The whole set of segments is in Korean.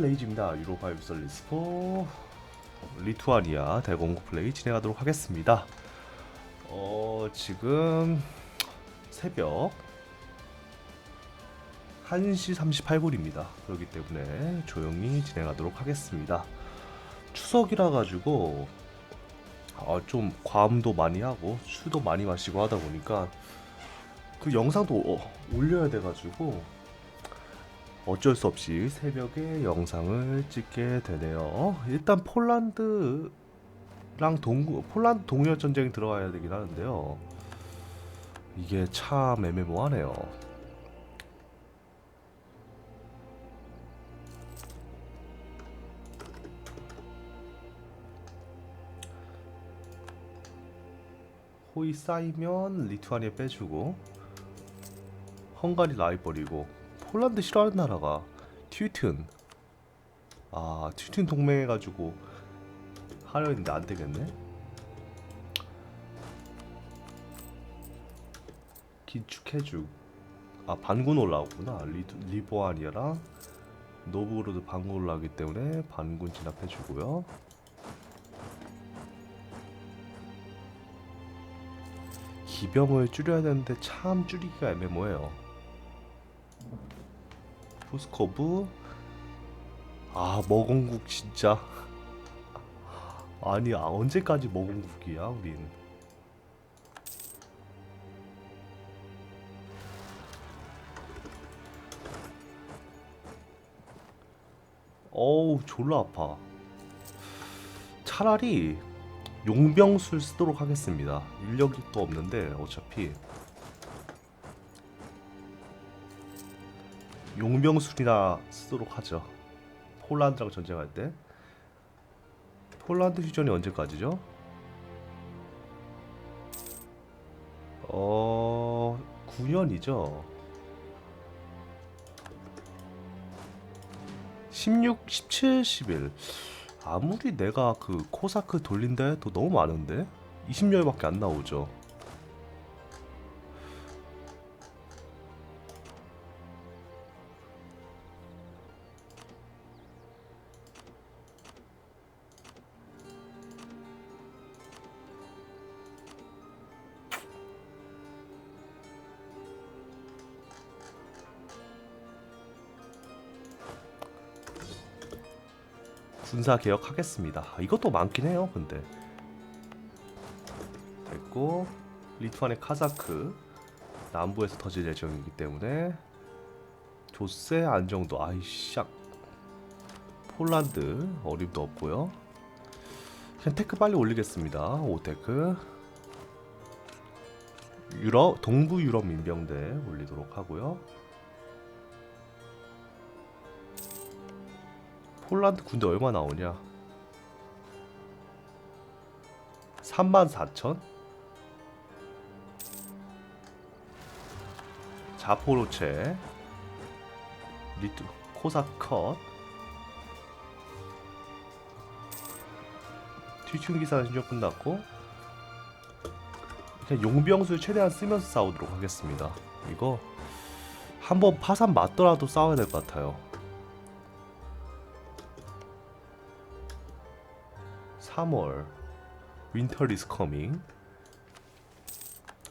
레이즈입니다. 유로파 유서 리스포 리투아니아 대공구 플레이 진행하도록 하겠습니다. 어 지금 새벽 1시 38분입니다. 그렇기 때문에 조용히 진행하도록 하겠습니다. 추석이라 가지고 어, 좀 과음도 많이 하고 술도 많이 마시고 하다 보니까 그 영상도 어, 올려야 돼 가지고 어쩔 수 없이 새벽에 영상을 찍게 되네요. 일단 폴란드랑 동 폴란드 동유럽 전쟁이 들어가야 되긴 하는데요. 이게 참 애매모호하네요. 호이 쌓이면 리투아니아 빼주고 헝가리 라이 버리고 폴란드 싫어하는 나라가 튜튼. 아 튜튼 동맹 해가지고 하려 했는데 안 되겠네. 기축해주. 아 반군 올라오구나. 리, 리보아니아랑 노브로드 반군 올라오기 때문에 반군 진압해주고요. 기병을 줄여야 되는데 참 줄이기가 애매모해요 포스코브? 아 머공국 진짜. 아니 아, 언제까지 머공국이야 우린? 어우 졸라 아파. 차라리 용병술 쓰도록 하겠습니다. 인력이 또 없는데 어차피 용병술이나 쓰도록 하죠. 폴란드랑 전쟁할 때. 폴란드 휴전이 언제까지죠? 어... 9년이죠. 16, 17, 11. 아무리 내가 그 코사크 돌린다 해도 너무 많은데? 20년밖에 안 나오죠. 군사 개혁하겠습니다. 아, 이것도 많긴 해요. 근데 됐고 리투아니아 카자크 남부에서 터질 예정이기 때문에 조세 안정도 아이씨 폴란드 어림도 없고요. 그냥 테크 빨리 올리겠습니다. 오테크 유럽 동부 유럽 민병대 올리도록 하고요. 폴란드 군대 얼마 나오냐? 34,000? 자포로체 리투 코사컷 튀춘 기사 신청 끝났고 그냥 용병술 최대한 쓰면서 싸우도록 하겠습니다. 이거 한번 파산 맞더라도 싸워야 될 것 같아요. 3월 윈터 이스 커밍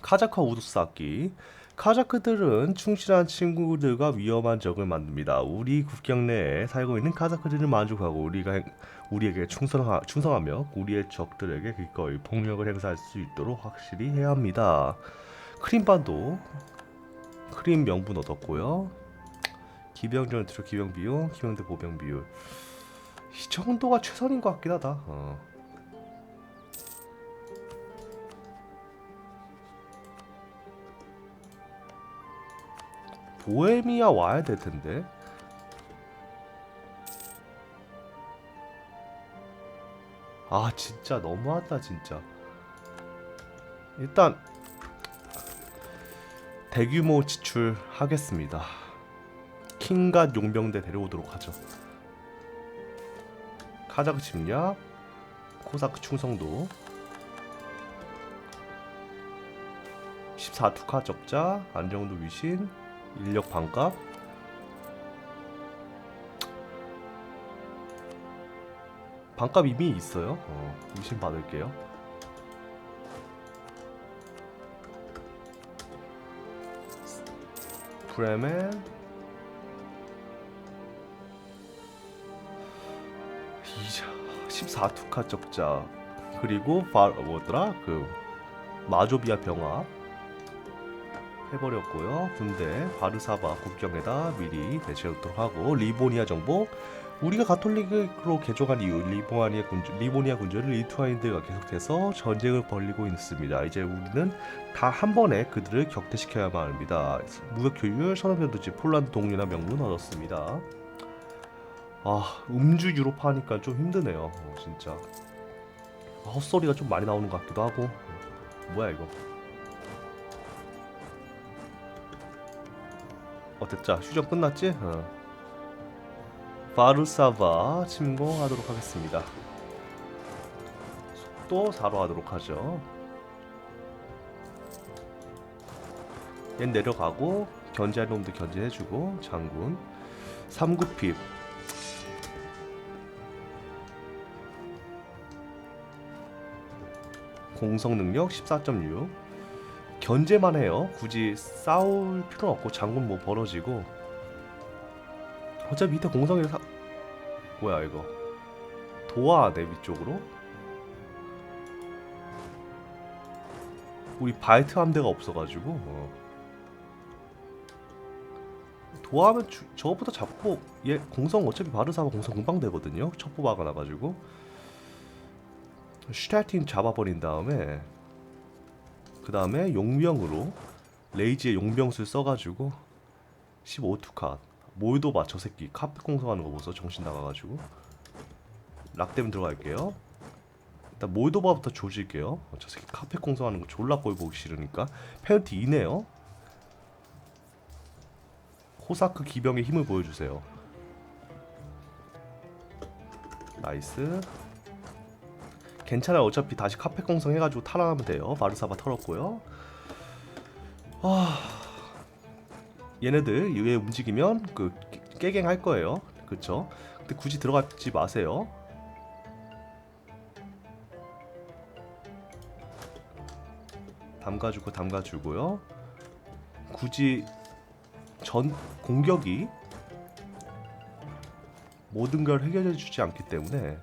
카자카 우드 쌓기 카자크들은 충실한 친구들과 위험한 적을 만듭니다. 우리 국경 내에 살고 있는 카자크들을 만족하고 우리가 행- 우리에게 충성하, 충성하며 우리의 적들에게 기꺼이 폭력을 행사할 수 있도록 확실히 해야 합니다. 크림반도 크림 명분 얻었고요. 기병 전투 기병 비용, 기병대 보병 비율 이 정도가 최선인 것 같긴 하다. 어. 보헤미아 와야 될 텐데. 아 진짜 너무하다 진짜. 일단 대규모 지출하겠습니다. 킹갓 용병대 데려오도록 하죠. 카자크 침략, 코사크 충성도, 14투카 적자, 안정도 위신, 인력 반값. 반값 이미 있어요. 어, 무신 받을게요. 브레멘 14투카 적자 그리고 바, 뭐더라 그 마조비아 병합 해버렸고요. 군대 바르사바 국경에다 미리 배치하도록 하고 리보니아 정복 우리가 가톨릭으로 개종한 이후 리보니아 군주 리보니아 군주를 리투아인들과 계속해서 전쟁을 벌이고 있습니다. 이제 우리는 다 한 번에 그들을 격퇴시켜야만 합니다. 무역 교율 선언변두지 폴란드 동료나 명문 얻었습니다. 아 음주 유로파 하니까 좀 힘드네요. 어, 진짜 아, 헛소리가 좀 많이 나오는 것 같기도 하고 뭐야 이거 어땠자 휴전 끝났지? 어. 바르사바 침공하도록 하겠습니다. 속도 4로 하도록 하죠. 얘 내려가고 견제할 놈도 견제해주고 장군 3구핍 공성 능력 14.6 견제만 해요. 굳이 싸울 필요 없고 장군 뭐 벌어지고. 어차피 밑에 공성이 사... 뭐야 이거? 도와내 위쪽으로? 우리 바이트 함대가 없어가지고 어. 도하면 주, 저것부터 잡고 얘 공성 어차피 바르사가 공성 금방 되거든요. 첩보 박아놔가지고. 슈탈틴 잡아버린 다음에 그 다음에 용병으로 레이지의 용병술 써가지고 15투카 몰도바 저 새끼 카페 공성하는 거 보소. 정신 나가가지고. 락댐 들어갈게요. 일단 몰도바부터 조질게요. 어, 저 새끼 카페 공성하는 거 졸라 꼴 보기 싫으니까. 페널티 2네요. 코사크 기병의 힘을 보여주세요. 나이스 괜찮아요 어차피 다시 카페 공성 해가지고 탈환하면 돼요. 바르사바 털었고요. 아 얘네들 이외에 움직이면 그 깨- 깨갱 할 거예요. 그쵸? 근데 굳이 들어가지 마세요. 담가주고 담가주고요. 굳이 전 공격이 모든 걸 해결해 주지 않기 때문에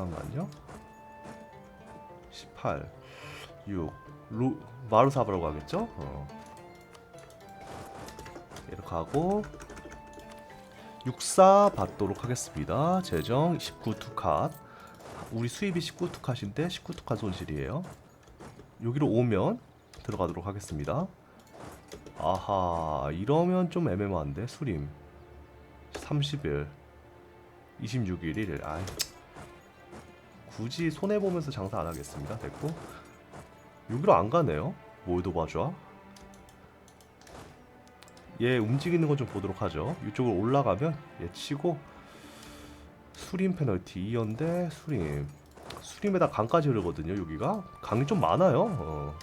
잠깐만요 18 6 루, 마루사바라고 하겠죠? 어. 이렇게 하고 64 받도록 하겠습니다. 재정 19투캅. 우리 수입이 19투캅인데 19투캅 손실이에요. 여기로 오면 들어가도록 하겠습니다. 아하, 이러면 좀 애매모한데 수림 30일 26일 1일. 아이. 굳이 손해 보면서 장사 안 하겠습니다. 됐고. 여기로 안 가네요. 몰도바좌. 얘 움직이는 건 좀 보도록 하죠. 이쪽으로 올라가면 얘 치고 수림 페널티 2연대 수림 수림에다 강까지 흐르거든요. 여기가 강이 좀 많아요. 어.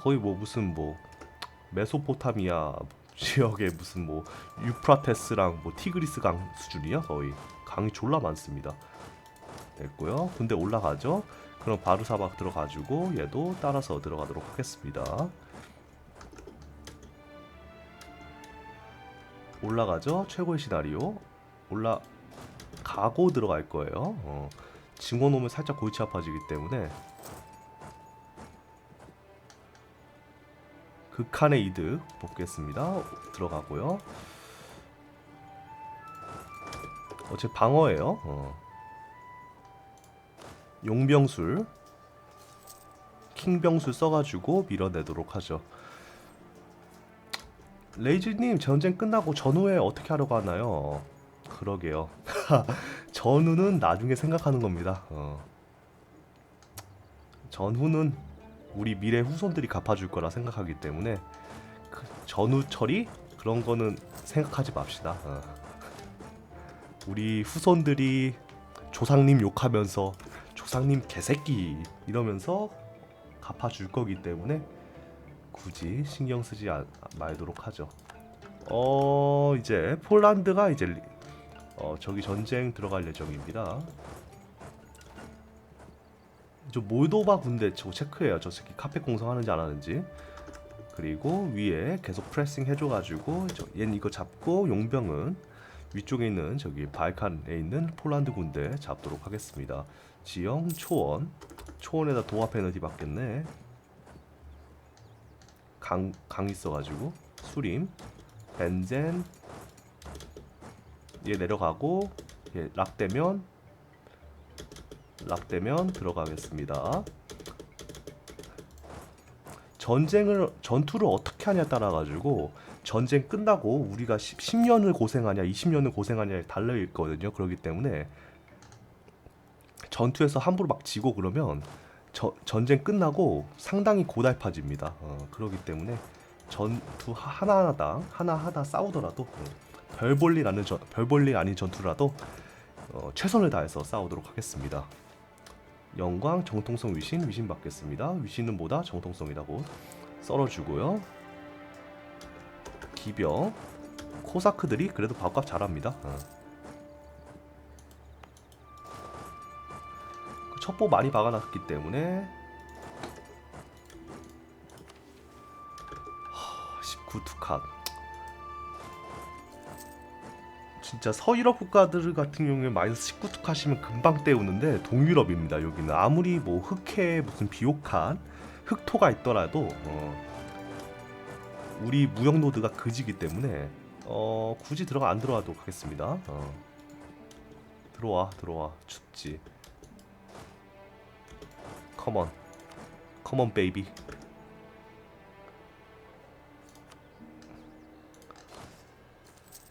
거의 뭐 무슨 뭐 메소포타미아 지역에 무슨 뭐 유프라테스랑 뭐 티그리스 강 수준이야 거의 강이 졸라 많습니다. 됐고요. 군대 올라가죠. 그럼 바르사박 들어가지고 얘도 따라서 들어가도록 하겠습니다. 올라가죠. 최고의 시나리오. 올라가고 들어갈 거예요. 어. 증오 놓으면 살짝 골치 아파지기 때문에 극한의 이득 뽑겠습니다. 들어가고요. 어차피 방어예요. 어. 용병술 킹병술 써가지고 밀어내도록 하죠. 레이즈님 전쟁 끝나고 전후에 어떻게 하려고 하나요? 그러게요. 전후는 나중에 생각하는 겁니다. 어. 전후는 우리 미래 후손들이 갚아줄 거라 생각하기 때문에 그 전후 처리 그런 거는 생각하지 맙시다. 어. 우리 후손들이 조상님 욕하면서 조상님 개새끼 이러면서 갚아줄 거기 때문에 굳이 신경 쓰지 아- 말도록 하죠. 어 이제 폴란드가 이제 리- 어, 저기 전쟁 들어갈 예정입니다. 저 몰도바 군대 저거 체크해요. 저 새끼 카페 공성하는지 안 하는지. 그리고 위에 계속 프레싱 해줘가지고 저, 얘는 이거 잡고 용병은 위쪽에 있는 저기 발칸에 있는 폴란드 군대 잡도록 하겠습니다. 지형 초원 초원에다 도화 페널티 받겠네. 강, 강 있어가지고 수림 벤젠 얘 내려가고 얘 락되면 락되면 들어가겠습니다. 전쟁을 전투를 어떻게 하냐에 따라 가지고 전쟁 끝나고 우리가 10, 10년을 고생하냐 20년을 고생하냐에 달려 있거든요. 그렇기 때문에 전투에서 함부로 막 지고 그러면 저, 전쟁 끝나고 상당히 고달파집니다. 어, 그렇기 때문에 전투 하- 하나하나당 하나하나 싸우더라도 어, 별볼 일 아닌 전, 별 볼 일 아닌 전투라도 어, 최선을 다해서 싸우도록 하겠습니다. 영광 정통성 위신 위신 받겠습니다. 위신은 뭐다? 정통성이라고 썰어주고요. 기병 코사크들이 그래도 밥값 잘합니다. 어. 첩보 많이 박아놨기 때문에. 19 투칸. 진짜 서유럽 국가들 같은 경우에 마이너스 19 투카시면 금방 때우는데 동유럽입니다 여기는. 아무리 뭐 흑해 무슨 비옥한 흑토가 있더라도 어, 우리 무역 노드가 그지기 때문에 어, 굳이 들어가 안 들어와도 하겠습니다. 어. 들어와 들어와. 춥지 컴온 컴온 베이비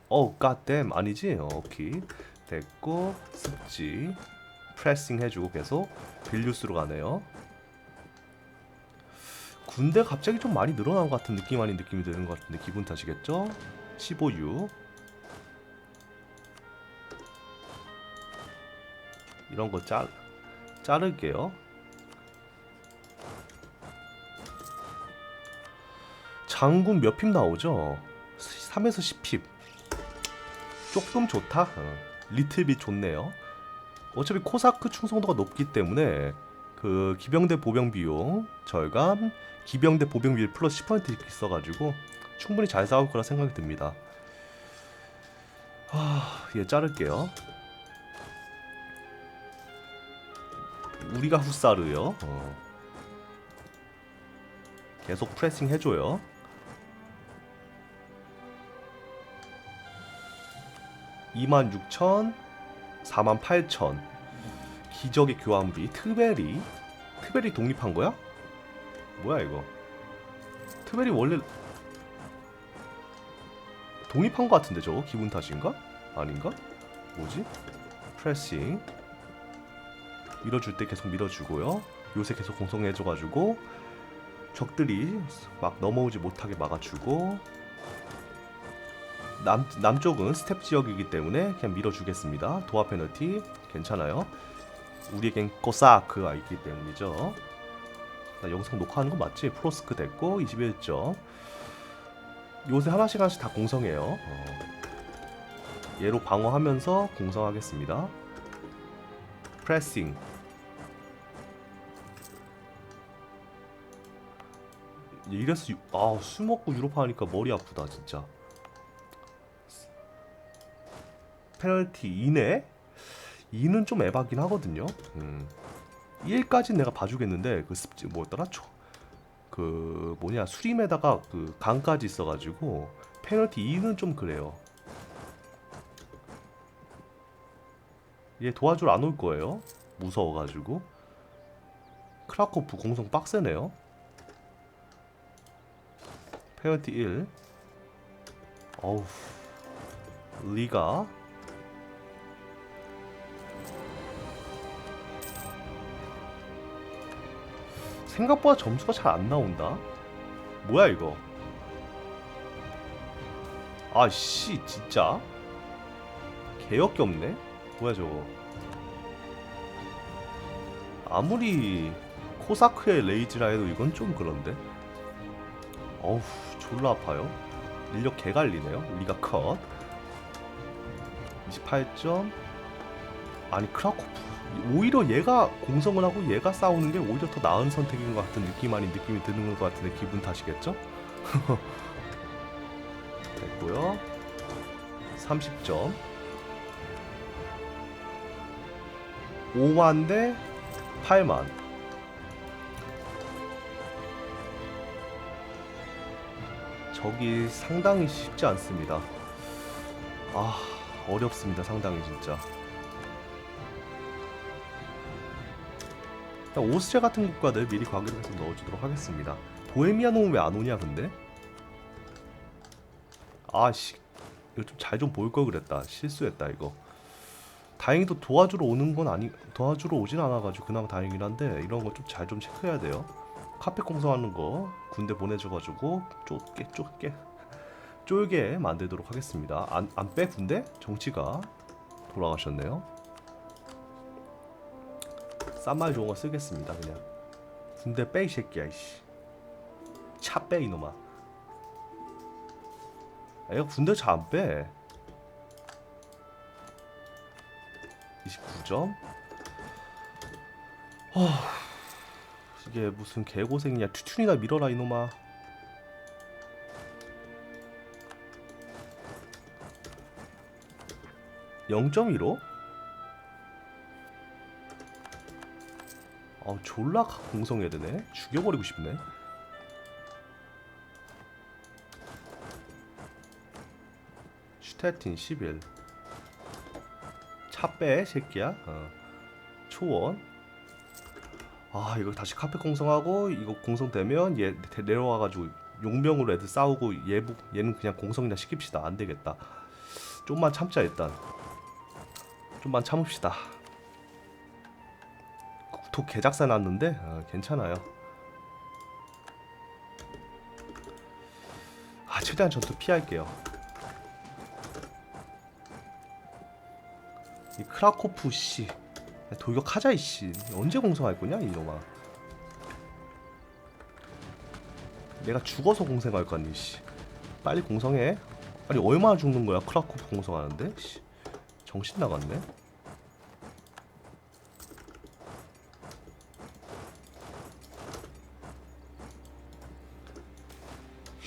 어우 갓댐 아니지? 어, 오케이 됐고 습지. 프레싱 해주고 계속 빌류스로 가네요. 군대 갑자기 좀 많이 늘어난 것 같은 느낌 아닌 느낌이 드는 것 같은데 기분 탓이겠죠? 15U 이런 거 짤, 자를게요 장군 몇 핍 나오죠? 3에서 10핍 조금 좋다. 어. 리틀빗 좋네요. 어차피 코사크 충성도가 높기 때문에 그 기병대 보병 비용 절감, 기병대 보병 비율 플러스 10% 있어가지고 충분히 잘 싸울 거라 생각이 듭니다. 아, 얘 자를게요. 우리가 후사르요. 어. 계속 프레싱 해줘요. 26,000, 48,000 기적의 교환비 트베리 트베리 독립한 거야? 뭐야 이거 트베리 원래 독립한 거 같은데 저거 기분 탓인가? 아닌가? 뭐지? 프레싱 밀어줄 때 계속 밀어주고요 요새 계속 공성해줘가지고 적들이 막 넘어오지 못하게 막아주고 남, 남쪽은 스텝 지역이기 때문에 그냥 밀어주겠습니다. 도화 페널티 괜찮아요. 우리에겐 코사크가 있기 때문이죠. 나 영상 녹화하는 거 맞지? 프로스크 됐고 21점. 요새 하나씩 하나씩 다 공성해요. 어. 얘로 방어하면서 공성하겠습니다. 프레싱. 이래서 유- 아, 술 먹고 유럽 하니까 머리 아프다 진짜. 페널티 2네? 2는 좀 에바긴 하거든요. 음. 1까지 내가 봐주겠는데 그 습지 뭐였더라? 초, 그 뭐냐 수림에다가 그 강까지 있어가지고 페널티 2는 좀 그래요. 얘 도와주러 안올 거예요. 무서워가지고. 크라코프 공성 빡세네요. 페널티 1. 어우. 리가 생각보다 점수가 잘 안 나온다. 뭐야 이거? 아씨 진짜 개역기 없네. 뭐야 저거? 아무리 코사크의 레이즈라 해도 이건 좀 그런데. 어우 졸라 아파요. 인력 개갈리네요. 리가 컷. 28점. 아니 크라코프 오히려 얘가 공성을 하고 얘가 싸우는 게 오히려 더 나은 선택인 것 같은 느낌 아닌 느낌이 드는 것 같은데 기분 탓이겠죠? 됐고요. 30점. 5만 대 8만. 저기 상당히 쉽지 않습니다. 아, 어렵습니다. 상당히 진짜. 오스트리아 같은 국가들 미리 관계를 해서 넣어주도록 하겠습니다. 보헤미아 놈은 왜 안 오냐 근데? 아씨 이거 좀 잘좀볼걸 그랬다. 실수했다 이거. 다행히도 도와주러 오는 건 아니 도와주러 오진 않아가지고 그나마 다행이긴 한데 이런 거 좀잘좀 체크해야 돼요. 카페 공성하는 거 군대 보내줘가지고 쫓게 쫓게 쫄게 만들도록 하겠습니다. 안 안빼 군대? 정치가 돌아가셨네요 싼 말 좋은 거 쓰겠습니다 그냥 군대 빼이 새끼야 이씨 차빼 이놈아 애가 군대 잘 안 빼. 29점. 어, 이게 무슨 개고생이냐? 튜tun이나 밀어라 이놈아. (0.15) 아 졸라 공성해야 되네. 죽여버리고 싶네. 슈테틴 11 차빼 새끼야? 어. 초원. 아 이거 다시 카페 공성하고 이거 공성되면 얘 대- 내려와가지고 용병으로 애들 싸우고 얘 얘는 그냥 공성이나 시킵시다. 안 되겠다. 좀만 참자 일단. 좀만 참읍시다 독 개작사 났는데? 어, 괜찮아요. 아 최대한 전투 피할게요. 이 크라코프 씨. 돌격하자 이씨. 언제 공성할 거냐 이놈아. 내가 죽어서 공성할 거니 씨. 빨리 공성해. 아니 얼마나 죽는 거야 크라코프 공성하는데? 씨. 정신 나갔네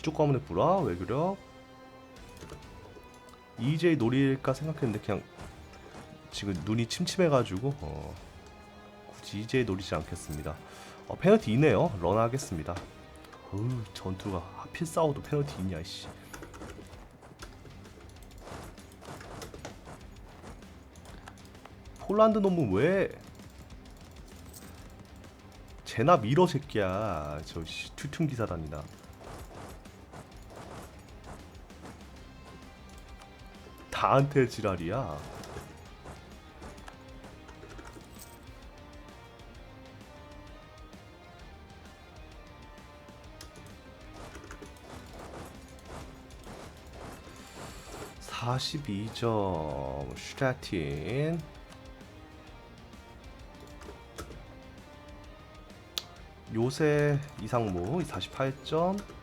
귀족 가문의 불화 왜 그래 EJ 노릴까 생각했는데 그냥 지금 눈이 침침해가지고 어, 굳이 이제 노리지 않겠습니다. 어, 페널티 있네요. 런하겠습니다. 어우 전투가 하필 싸워도 페널티 있냐 씨. 폴란드 놈은 왜 제나 미러 새끼야 저 씨, 튜툰 기사단이나 다한테 지랄이야. 사십이 점 슈타틴. 요새 이상무 48점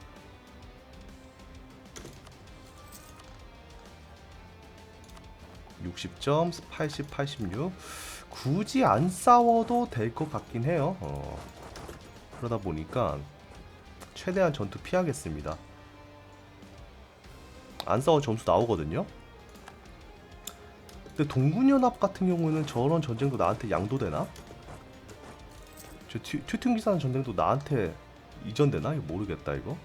육십 점 80, 86 굳이 안 싸워도 될 것 같긴 해요 어. 그러다 보니까 최대한 전투 피하겠습니다 안 싸워 점수 나오거든요. 근데 동군연합 같은 경우는 저런 전쟁도 나한테 양도되나? 저 튜, 튜튼 기사는 전쟁도 나한테 이전되나? 이거 모르겠다 이거.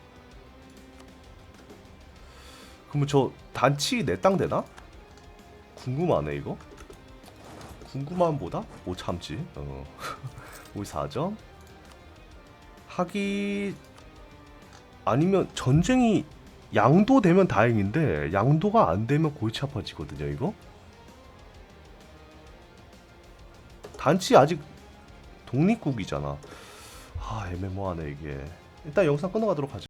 그러면 저 단치 내 땅 되나? 궁금하네 이거. 궁금함보다 못 참지. 어. 우리 4점. 하기 아니면 전쟁이 양도 되면 다행인데 양도가 안 되면 골치 아파지거든요 이거 단치 아직 독립국이잖아 아 애매모하네 이게 일단 영상 끊어가도록 하죠